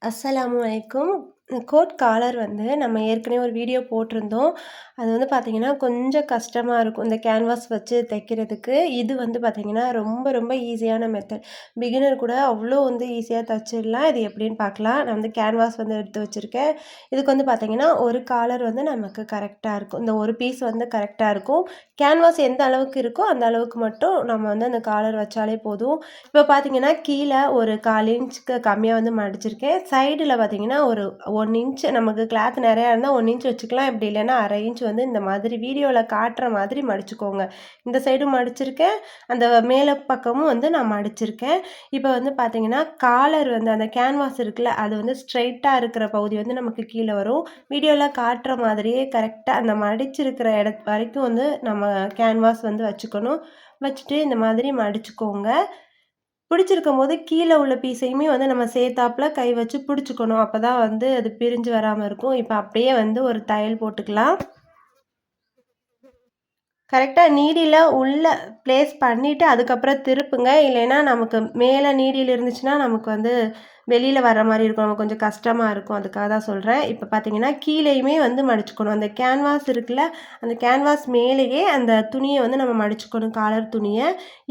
Assalamu alaikum. Code collar வந்து நம்ம ஏற்கனவே ஒரு வீடியோ போட்டிருந்தோம். அது வந்து பார்த்திங்கன்னா கொஞ்சம் கஷ்டமாக இருக்கும். இந்த கேன்வாஸ் வச்சு தைக்கிறதுக்கு இது வந்து பார்த்திங்கன்னா ரொம்ப ரொம்ப ஈஸியான மெத்தட் பிகினர் கூட அவ்வளோ வந்து ஈஸியாக தைச்சிடலாம். இது எப்படின்னு பார்க்கலாம் நான் வந்து கேன்வாஸ் வந்து எடுத்து வச்சுருக்கேன். இதுக்கு வந்து பார்த்திங்கன்னா ஒரு காலர் வந்து நமக்கு கரெக்டாக இருக்கும். இந்த ஒரு பீஸ் வந்து கரெக்டாக இருக்கும். கேன்வாஸ் எந்த அளவுக்கு இருக்கோ அந்த அளவுக்கு மட்டும் நம்ம வந்து அந்த காலர் வச்சாலே போதும். இப்போ பார்த்திங்கன்னா கீழே ஒரு கால் இன்ச்சுக்கு கம்மியாக வந்து மடிச்சிருக்கேன். சைடில் பார்த்திங்கன்னா ஒரு ஒன் இன்ச் நமக்கு கிளாத் நிறையா இருந்தால் ஒன் இன்ச் வச்சுக்கலாம். இப்படி இல்லைன்னா அரை இன்ச் வந்து இந்த மாதிரி வீடியோவில் காட்டுற மாதிரி மடிச்சுக்கோங்க. இந்த சைடும் மடிச்சிருக்கேன். அந்த மேலே பக்கமும் வந்து நான் மடிச்சிருக்கேன். இப்போ வந்து பார்த்திங்கன்னா காலர் வந்து அந்த கேன்வாஸ் இருக்குல்ல அது வந்து ஸ்ட்ரைட்டாக இருக்கிற பகுதி வந்து நமக்கு கீழே வரும். வீடியோவில் காட்டுற மாதிரியே கரெக்டாக அந்த மடிச்சிருக்கிற இட வரைக்கும் வந்து நம்ம கேன்வாஸ் வந்து வச்சுக்கணும். வச்சுட்டு இந்த மாதிரி மடிச்சுக்கோங்க. பிடிச்சிருக்கும் போது கீழே உள்ள பீஸையுமே வந்து நம்ம சேர்த்தாப்புல கை வச்சு பிடிச்சிக்கணும். அப்போ தான் வந்து அது பிரிஞ்சு வராமல் இருக்கும். இப்போ அப்படியே வந்து ஒரு தையல் போட்டுக்கலாம். கரெக்டாக நீடியில் உள்ளே ப்ளேஸ் பண்ணிவிட்டு அதுக்கப்புறம் திருப்புங்க. இல்லைன்னா நமக்கு மேலே நீடியில் இருந்துச்சுன்னா நமக்கு வந்து வெளியில் வர மாதிரி இருக்கும். நமக்கு கொஞ்சம் கஷ்டமாக இருக்கும். அதுக்காக தான் சொல்கிறேன் இப்போ பார்த்தீங்கன்னா கீழேயுமே வந்து மடிச்சுக்கணும். அந்த கேன்வாஸ் இருக்குல்ல அந்த கேன்வாஸ் மேலேயே அந்த துணியை வந்து நம்ம மடிச்சுக்கணும். காலர் துணியை.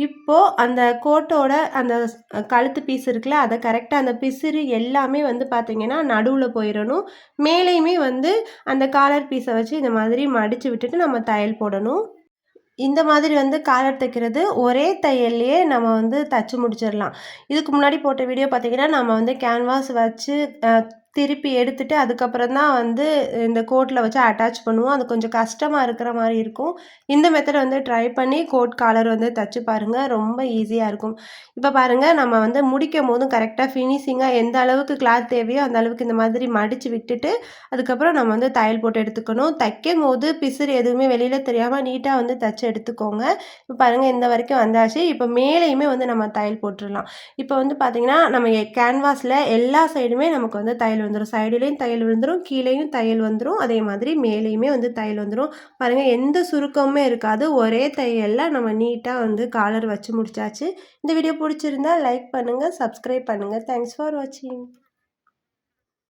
இப்போது அந்த கோட்டோட அந்த கழுத்து பீஸ் இருக்குல்ல அதை கரெக்டாக அந்த பிசிறு எல்லாமே வந்து பார்த்திங்கன்னா நடுவில் போயிடணும். மேலேயுமே வந்து அந்த காலர் பீஸை வச்சு இந்த மாதிரி மடித்து விட்டுட்டு நம்ம தையல் போடணும். இந்த மாதிரி வந்து காலர் தைக்கிறது ஒரே தையல்லையே நம்ம வந்து தைச்சி முடிச்சிடலாம். இதுக்கு முன்னாடி போட்ட வீடியோ பார்த்திங்கன்னா நம்ம வந்து கேன்வாஸ் வச்சு திருப்பி எடுத்துட்டு அதுக்கப்புறம் தான் வந்து இந்த கோட்டில் வச்சு அட்டாச் பண்ணுவோம். அது கொஞ்சம் கஷ்டமாக இருக்கிற மாதிரி இருக்கும். இந்த மெத்தடை வந்து ட்ரை பண்ணி கோட் காலர் வந்து தைச்சி பாருங்கள் ரொம்ப ஈஸியாக இருக்கும். இப்போ பாருங்கள் நம்ம வந்து முடிக்கும் போதும் கரெக்டாக ஃபினிஷிங்காக எந்த அளவுக்கு கிளாத் தேவையோ அந்த அளவுக்கு இந்த மாதிரி மடித்து விட்டுட்டு அதுக்கப்புறம் நம்ம வந்து தையல் போட்டு எடுத்துக்கணும். தைக்கும் போது பிசுறு எதுவுமே வெளியில் தெரியாமல் நீட்டாக வந்து தைச்சி எடுத்துக்கோங்க. இப்போ பாருங்கள் இந்த வரைக்கும் வந்தாச்சு. இப்போ மேலேயுமே வந்து நம்ம தையல் போட்டுடலாம். இப்போ வந்து பார்த்திங்கன்னா நம்ம கேன்வாஸில் எல்லா சைடுமே நமக்கு வந்து தையல் வந்துடும் சைடுலேயும் தையல் விழுந்துடும் கீழேயும் தையல் வந்துடும் அதே மாதிரி மேலேயுமே வந்து தையல் வந்துடும் பாருங்கள் எந்த சுருக்கமுமே இருக்காது. ஒரே தையலில் நம்ம நீட்டாக வந்து காலர் வச்சு முடிச்சாச்சு. இந்த வீடியோ பிடிச்சிருந்தா லைக் பண்ணுங்கள் சப்ஸ்கிரைப் பண்ணுங்கள் தேங்க்ஸ் ஃபார் வாட்சிங்